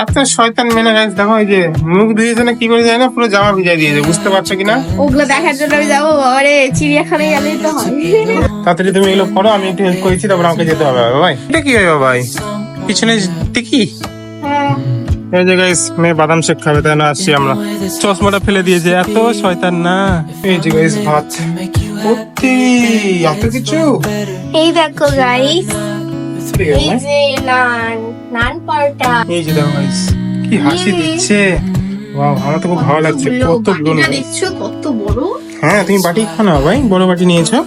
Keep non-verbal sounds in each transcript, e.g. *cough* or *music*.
এত শয়তান মেনে গাইস দেখো এই যে মুখ ধুয়েছে না কি করে যায় না পুরো জামা ভিজাই দিয়েছে বুঝতে পারছ কিনা? ওগুলো দেখার জন্য আমি যাব আরে চিড়িয়াখানায় গেলেই তো হয়। তাড়াতাড়ি তুমি এগুলো করো আমি একটু হেল্প করেছি তারপর আমাকে যেতে হবে ভাই এটা কি হয় ভাই পিছনে টিকি? হ্যাঁ। এই যে গাইস মেয়ে বাদাম শেক খাবে তাই না আসছি আমরা। চশমাটা ফেলে দিয়েছে এত শয়তান না। এই যে গাইস ভাত। সত্যি এত কিছু? এই দেখো গাইস এই যে নান নান পরোটা এই যে দেখো গাইস কি হাসি দিচ্ছে। ওয়াও আমার তো খুব ভালো লাগছে। কত গুণ দেখছ? কত বড়? হ্যাঁ তুমি বাটি খাও না ভাই? বড় বাটি নিয়েছো?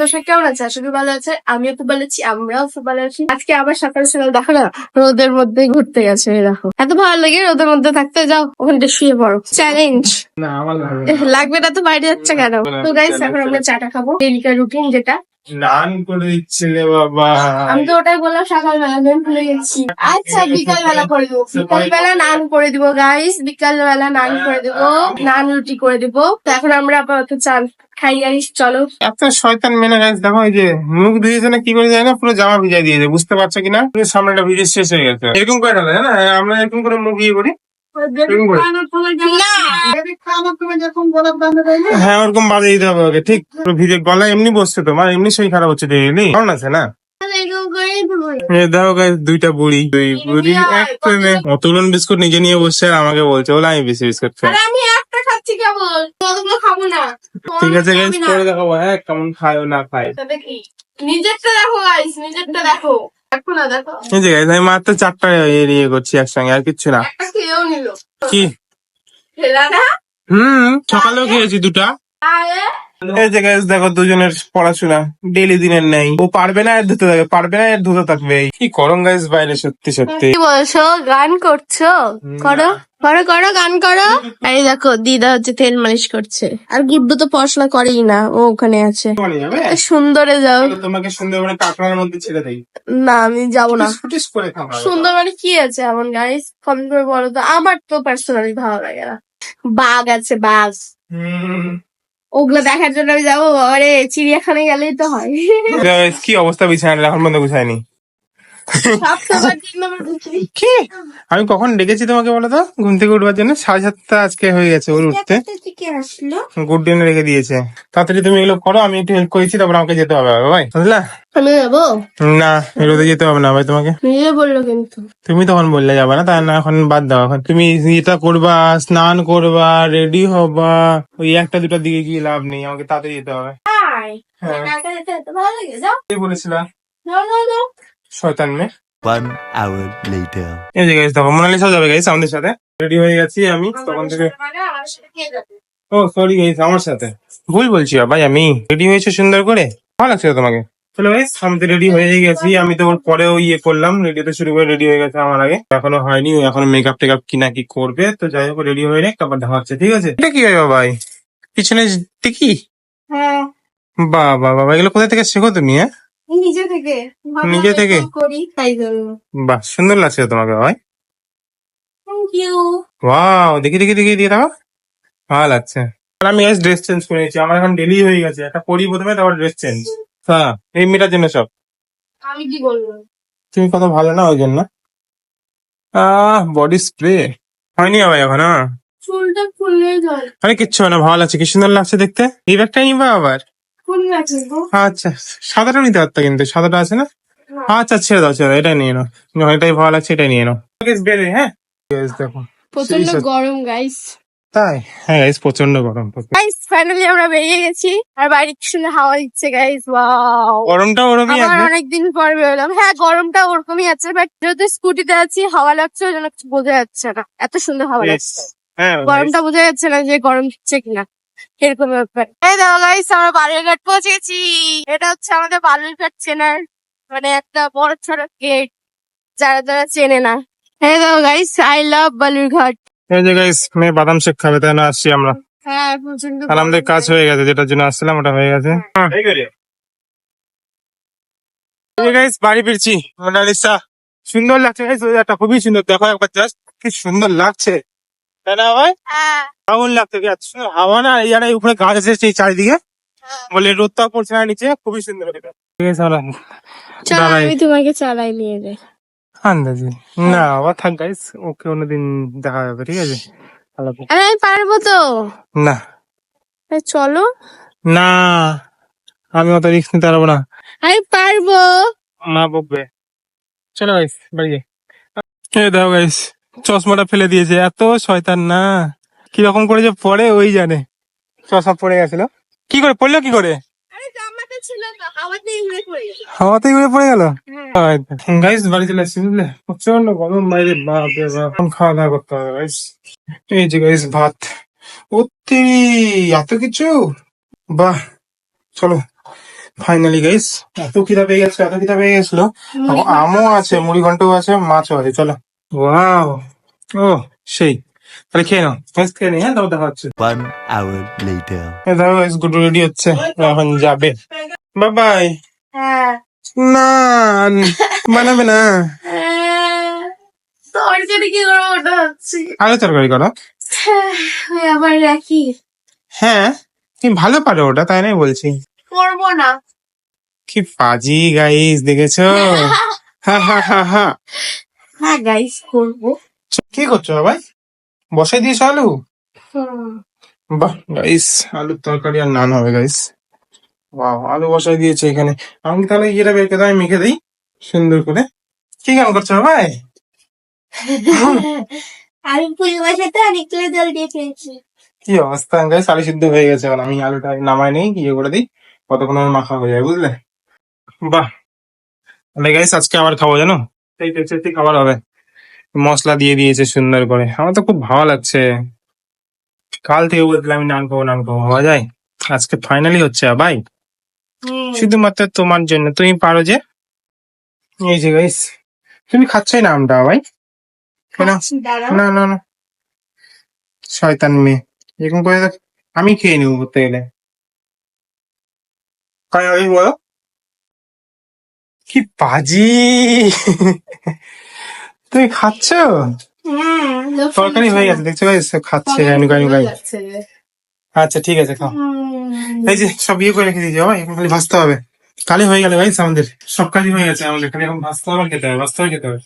দর্শক কেমন আছে? আশা করি ভালো আছে। আমিও খুব ভালো আছি আমরাও খুব ভালো আছি। আজকে আবার সকাল সকাল দেখো না রোদের মধ্যে ঘুরতে গেছে দেখো। এত ভালো লাগে রোদের মধ্যে থাকতে যাও ওখানটা শুয়ে পড়ো। চ্যালেঞ্জ। লাগবে না তো বাইরে যাচ্ছে কেন? তো গাইস এখন আমরা চাটা খাব। ডেলিকা রুটিন যেটা নান করে দিচ্ছে রে বাবা। আমি তো ওটাই বললাম সকালবেলা আমি ভুলে গেছি আচ্ছা বিকাল বেলা করে দেবো। বিকাল বেলা নান করে দিব গাইস বিকাল বেলা নান করে দিব নান রুটি করে দিব। তো এখন আমরা আপাতত চাল খাই গাইস চলো। এত শয়তান মেনে গাইস দেখো এই যে মুখ ধুয়েছে না কি করে যায় না পুরো জামা ভিজাই দিয়েছে বুঝতে পারছ কিনা? পুরো সামনেটা ভিজে শেষ হয়ে গেছে। এরকম করে না? আমরা এরকম করে মুখ ইয়ে করে। হ্যাঁ ওরকম বাজে দিতে হবে ওকে ঠিক। ভিজে গলা এমনি বসছে তো মানে এমনি শরীর খারাপ হচ্ছে ডেইলি কারণ আছে না? দেখো গাইস দুইটা বুড়ি। দুই বুড়ি এক অতগুলো বিস্কুট নিজে নিয়ে বসছে আর আমাকে বলছে বলে আমি বেশি বিস্কুট খাই। আরে আমি একটা খাচ্ছি কেবল কতগুলো খাব না? ঠিক আছে গাইস দেখাবো হ্যাঁ কেমন খায় ও না খায়। নিজেরটা দেখো গাইস নিজেরটা দেখো দেখো না দেখো। এই যে গাইজ আমি মাত্র চারটা ইয়ে করছি একসঙ্গে আর কিচ্ছু না। কি? হম সকালেও খেয়েছি দুটা। এই যে guys দেখো দুজনের পড়াশোনা ডেলি দিনের নেই ও পারবে না এর ধুতে থাকবে পারবে না এর ধুতে থাকবে। কি গরম গাইস বাইরে সত্যি সত্যি। কি বলছো? গান করছ? করো করো করো গান করো। এই দেখো দিদা হচ্ছে তেল মালিশ করছে। আর গুড্ডু তো পড়াশোনা করেই না ও ওখানে আছে। সুন্দরে যাও। তোমাকে সুন্দরবনে কাঁকড়ার মধ্যে ছেড়ে দেই। না আমি যাব না। ফুটিস করে খাব সুন্দর মানে কি আছে এমন গাইস কমেন্ট করে বলো তো। আমার তো পার্সোনালি ভালো লাগে না। বাঘ আছে বাঘ। ওগুলো দেখার জন্য আমি যাব আরে চিড়িয়াখানায় গেলেই তো হয়। *laughs* কি অবস্থা বিছানাটা? এখন বন্ধ গুছায়নি। কি? আমি কখন ডেকেছি তোমাকে বলো তো? ঘুম থেকে উঠবার জন্য? সাড়ে সাতটা আজকে হয়ে গেছে ওর উঠতে। গুড ডিন রেখে দিয়েছে। তাড়াতাড়ি তুমি এগুলো করো আমি একটু হেল্প করেছি তারপর আমাকে যেতে হবে ভাই। বুঝলা? আমি যাব? না রোদে যেতে হবে না ভাই তোমাকে। নিজে বলল কিন্তু। তুমি তখন বললে যাবে না তাই না এখন বাদ দাও এখন তুমি এটা করবা স্নান করবা রেডি হবা। ওই একটা দুটার দিকে গিয়ে লাভ নেই আমাকে তাড়াতাড়ি যেতে হবে। হাই হ্যাঁ। একা শয়তান মেয়ে। One hour later. এই যে গাইস দেখো মোনালিসাও যাবে গাইস আমাদের সাথে। রেডি হয়ে গেছি আমি তখন থেকে ও সরি গাইস আমার সাথে। ভুল বলছি ভাই আমি রেডি হয়েছে সুন্দর করে। ভালো লাগছে তো তোমাকে। চলো গাইস আমি তো রেডি হয়ে গেছি আমি তো ওর পরেও ইয়ে করলাম রেডি তো শুরু করে রেডি হয়ে গেছে আমার আগে। এখনও হয়নি ও এখনও মেকআপ টেকআপ কি না কি করবে তো যাই হোক রেডি হয়ে রেখ তারপর দেখা হচ্ছে ঠিক আছে? এটা কি হয় ভাই? পিছনে টিকি হ্যাঁ। বাহ বাহ বাবা এগুলো কোথা থেকে শেখো তুমি হ্যাঁ? নিজে থেকে। নিজে থেকে? করি তাই জন্য বাহ সুন্দর লাগছে তোমাকে ভাই। থ্যাংক ইউ ওয়াও দেখি দেখি দেখি দিয়ে দাও। ভালো লাগছে। আমি আজ ড্রেস চেঞ্জ করে নিয়েছি। আমার এখন ডেলি হয়ে গেছে। একটা পরি প্রথমে তারপর ড্রেস চেঞ্জ হ্যাঁ এই মেয়েটার জন্য সব। আমি কি বলব তুমি কত ভালো না ওই জন্য। আহ বডি স্প্রে হয়নি ভাই এখন। হ্যাঁ চুলটা ফুলে যায় আরে কিচ্ছু হয় না ভালো লাগছে। কি সুন্দর লাগছে দেখতে। এই ব্যাগটাই নিবা আবার। আচ্ছা সাদাটা নিতে পারতো কিন্তু সাদাটা আছে না? আচ্ছা ছেড়ে দাও ছেড়ে দাও এটাই নিয়ে নাও। যখন এটাই ভালো লাগছে এটাই নিয়ে নাও। বেরে হ্যাঁ? দেখো প্রচণ্ড গরম গাইস তাই? হ্যাঁ গাইস প্রচণ্ড গরম গাইস ফাইনালি আমরা বেরিয়ে গেছি। আর বাইরে কি সুন্দর হাওয়া দিচ্ছে গাইস ওয়াও গরমটা ওরকমই আছে। অনেকদিন পর বেরোলাম। হ্যাঁ গরমটা ওরকমই আছে বাট যেহেতু স্কুটিতে আছি হাওয়া লাগছে ওই জন্য কিছু বোঝা যাচ্ছে না। এত সুন্দর হাওয়া লাগছে। হ্যাঁ গরমটা বোঝা যাচ্ছে না যে গরম হচ্ছে কিনা। এরকম ব্যাপার। এই দেখো গাইস আমরা বালুরঘাট পৌঁছে গেছি এটা হচ্ছে আমাদের বালুরঘাট চেনার মানে একটা বড় ছোট গেট যারা যারা চেনে না। এই দেখো গাইস আই লাভ বালুরঘাট এই যে গাইস মেয়ে বাদাম শেক খাবে তাই না আসছি আমরা। হ্যাঁ প্রচণ্ড আর আমাদের কাজ হয়ে গেছে যেটার জন্য আসছিলাম ওটা হয়ে গেছে। হ্যাঁ। এই গাইস বাড়ি ফিরছি মোনালিসা। সুন্দর লাগছে গাইস ওয়েদারটা খুবই সুন্দর। দেখো একবার জাস্ট কি সুন্দর লাগছে। তাই না ভাই? হ্যাঁ। দারুণ কি এত সুন্দর হাওয়া না এই আর উপরে গাছ এসেছে চারিদিকে। বলে রোদটা পড়ছে না নিচে খুবই সুন্দর এটা ঠিক আছে চলো। আমি তোমাকে চালাই নিয়ে যাই। আন্দাজি। না আবার থাক গাইস ওকে অন্যদিন দেখা যাবে ঠিক আছে? আরে আমি পারব তো। না। চলো। না আমি অত রিস্ক নিতে পারব না। আমি পারব। মা বকবে। চলো গাইস বাড়ি যাই। এই দেখো গাইস চশমাটা ফেলে দিয়েছে এত শয়তান না। কীরকম করে যে পড়ে ওই জানে। চশমা পড়ে গেছিল। কি করে পড়ল কি করে? হাওয়াতেই উড়ে পড়ে গেল। গাইস বাড়ি চলে আসছি বুঝলে? প্রচণ্ড গরম বাইরে বাপ রে বাপ। খাওয়া দাওয়া করতে হবে গাইস এই যে গাইস ভাত। অতি এত কিছু? বাহ। চলো ফাইনালি গাইস এত খিদা পেয়ে গেছে এত খিদা পেয়ে গেছিল। আমও আছে। মুড়ি ঘন্টও আছে মাছও আছে চলো। ওয়াও ও সেই। তাহলে খেয়ে নাও। খেয়ে নি হ্যাঁ দেখা হচ্ছে। One hour later. দেখো গাইস গুডু রেডি হচ্ছে। এখন যাবে। বাই বাই হ্যাঁ না বানাবে না। তরকারি কি করে ওটা হচ্ছে আলু তরকারি করো। ওই আবার রাখি হ্যাঁ তুমি ভালো পারো ওটা তাই নাই বলছি। করব না। কি পাজি গাইস দেখেছ? হা হা হা হা। হ্যাঁ গাইস করব। কি করছ ভাই বসাই দিয়েছ আলু। বাহ গাইস আলুর তরকারি আর নান হবে গাইস বাহ আলু বসাই দিয়েছে এখানে। আমি তাহলে ইয়েটা বের করে আমি মেখে দিই সুন্দর করে। কি গান করছ ভাই আমি ফুল বসাতে অনেকগুলো জল দিয়ে ফেলছি। কি অবস্থা গাইস আলু সিদ্ধ হয়ে গেছে এখন আমি আলুটা নামাই নেই ইয়ে করে দিই কতক্ষণ আমার মাখা হয়ে যায় বুঝলে? বাহ। তাহলে গাইস আজকে আবার খাব জানো? এই টেস্টি খাবার হবে। মশলা দিয়ে দিয়েছে সুন্দর করে। আমার তো খুব ভালো লাগছে। কাল থেকে বলছিলাম আমি নান খাব নান খাব। হওয়া যায়? আজকে ফাইনালি হচ্ছে ভাই? শুধুমাত্র তোমার জন্য। তুমি পারো যে? এই যে গাইস তুমি খাচ্ছই না আমটা ভাই? না না না। শয়তান মেয়ে। এরকম করে আমি খেয়ে নেব করতে গেলে। বলো। কি পাজি? তুমি খাচ্ছ? তরকারি হয়ে গেছে দেখছ গাইস খাচ্ছে গানু গানু গাই আচ্ছা ঠিক আছে খাও। এই যে সব ইয়ে করে রেখে দিয়েছি ভাই এখন খালি ভাজতে হবে। কালি হয়ে গেল গাইস আমাদের সব কাজই হয়ে গেছে আমাদের খালি এখন ভাজতে হবে খেতে হবে ভাজতে হবে খেতে হবে।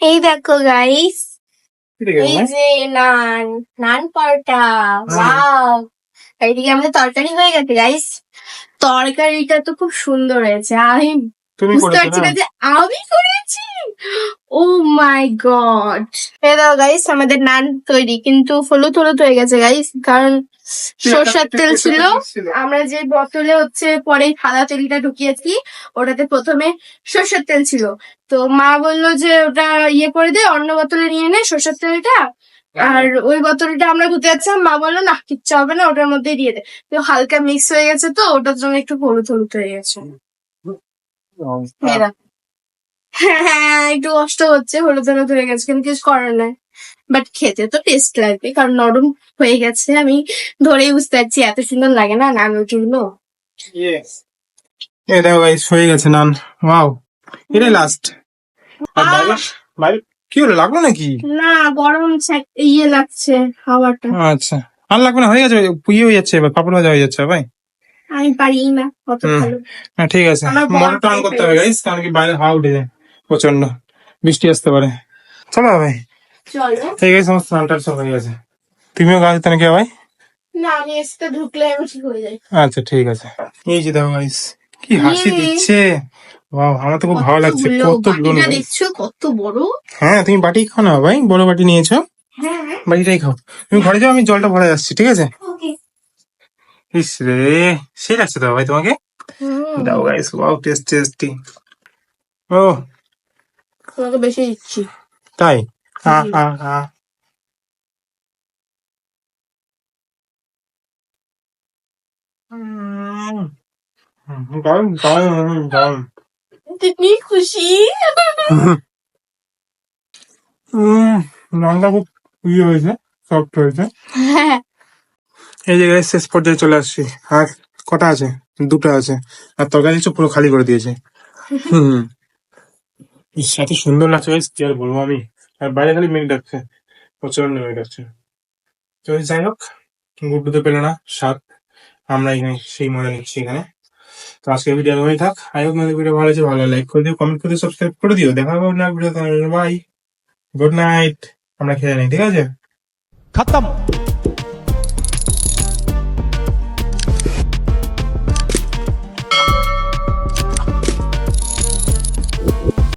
এই দেখো গাইস এই যে নান নান পরোটা ওয়াও। এইদিকে আমাদের তরকারি হয়ে গেছে গাইস তরকারিটা তো খুব সুন্দর হয়েছে আমি তুমি বুঝতে পারছি না যে আমি করেছি? ও মাই গড এই দাও গাইস আমাদের নান তৈরি কিন্তু হলুদ হলুদ হয়ে গেছে গাইস কারণ সর্ষের তেল ছিল। আমরা যে বোতলে হচ্ছে পরে সাদা তেলটা ঢুকিয়েছি ওটাতে প্রথমে সর্ষের তেল ছিল। তো মা বলল যে ওটা ইয়ে করে দে অন্য বোতলে নিয়ে নে সর্ষের তেলটা। আর ওই বোতলটা আমরা ধুতে যাচ্ছিলাম মা বলল না কিচ্ছু হবে না ওটার মধ্যে দিয়ে দে। তো হালকা মিক্স হয়ে গেছে তো ওটার জন্য একটু হলুদ হলুদ হয়ে গেছে। মেয়েরা। হ্যাঁ একটু কষ্ট হচ্ছে হলুদ হলুদ হয়ে গেছে কিন্তু কিছু করার নাই। বাট খেতে তো টেস্ট লাগবে কারণ নরম হয়ে গেছে। আমি ধরেই বুঝতে পারছি এত সুন্দর লাগে না নান রুটিগুলো. এই দেখো গাইস হয়ে গেছে নান। ওয়াও এটাই লাস্ট কি হলো লাগল নাকি? না গরম ইয়ে লাগছে খাবারটা আচ্ছা। আর লাগবে না হয়ে গেছে ইয়ে হয়ে যাচ্ছে এবার পাপড় ভাজা হয়ে যাচ্ছে ভাই। আমি না হুম। ভালো। হ্যাঁ ঠিক আছে। মোটরটা অন করতে হবে গাইস কারণ কি বাইরে হাওয়া উঠে যায় প্রচণ্ড বৃষ্টি আসতে পারে। চলো ভাই। চলো। ঠিক আছে সমস্ত স্নানটার সব হয়ে গেছে। তুমিও গাছ নাকি ভাই? না আমি এসে ঢুকলে আমি ঠিক হয়ে যাই আচ্ছা ঠিক আছে। এই যে দেখো গাইস কি হাসি। দিচ্ছে। বাহ আমার তো খুব ভালো লাগছে কতগুলো, কতগুলো দেখছ? কত বড়। হ্যাঁ তুমি বাটি খাও না ভাই বড় বাটি নিয়েছো। হ্যাঁ বাটিটাই খাও। তুমি ঘরে যাও আমি জলটা ভরে যাচ্ছি ঠিক আছে? ইস রে সে লাগছে তো ভাই তোমাকে দাও গাইস ওয়াও টেস্ট টেস্টি ও তোমাকে বেশি দিচ্ছি তাই হ্যাঁ হ্যাঁ হ্যাঁ গরম গরম গরম তুমি খুশি খুব ইয়ে হয়েছে সফট হয়েছে হ্যাঁ এই জায়গায় শেষ পর্যায়ে চলে আসছি। আর কটা আছে? দুটো আছে। আর তরকারি কিছু পুরো খালি করে দিয়েছে। হুম। সাথে সুন্দর নাচ হয়েছে কি আর বলব আমি? আর বাইরে খালি মেঘ ডাকছে। প্রচণ্ড মেঘ ডাকছে। তো যাই হোক গুড্ডু তো পেল না সাত। আমরা এখানে সেই মনে নিচ্ছি এখানে। তো আজকে ভিডিও ভালোই থাক। আই হোক তোমাদের ভিডিও ভালো ভালো লাইক করে দিও কমেন্ট করে সাবস্ক্রাইব করে দিও। দেখা হবে না ভিডিও বাই গুড নাইট আমরা খেয়ে নিই ঠিক আছে? খতম।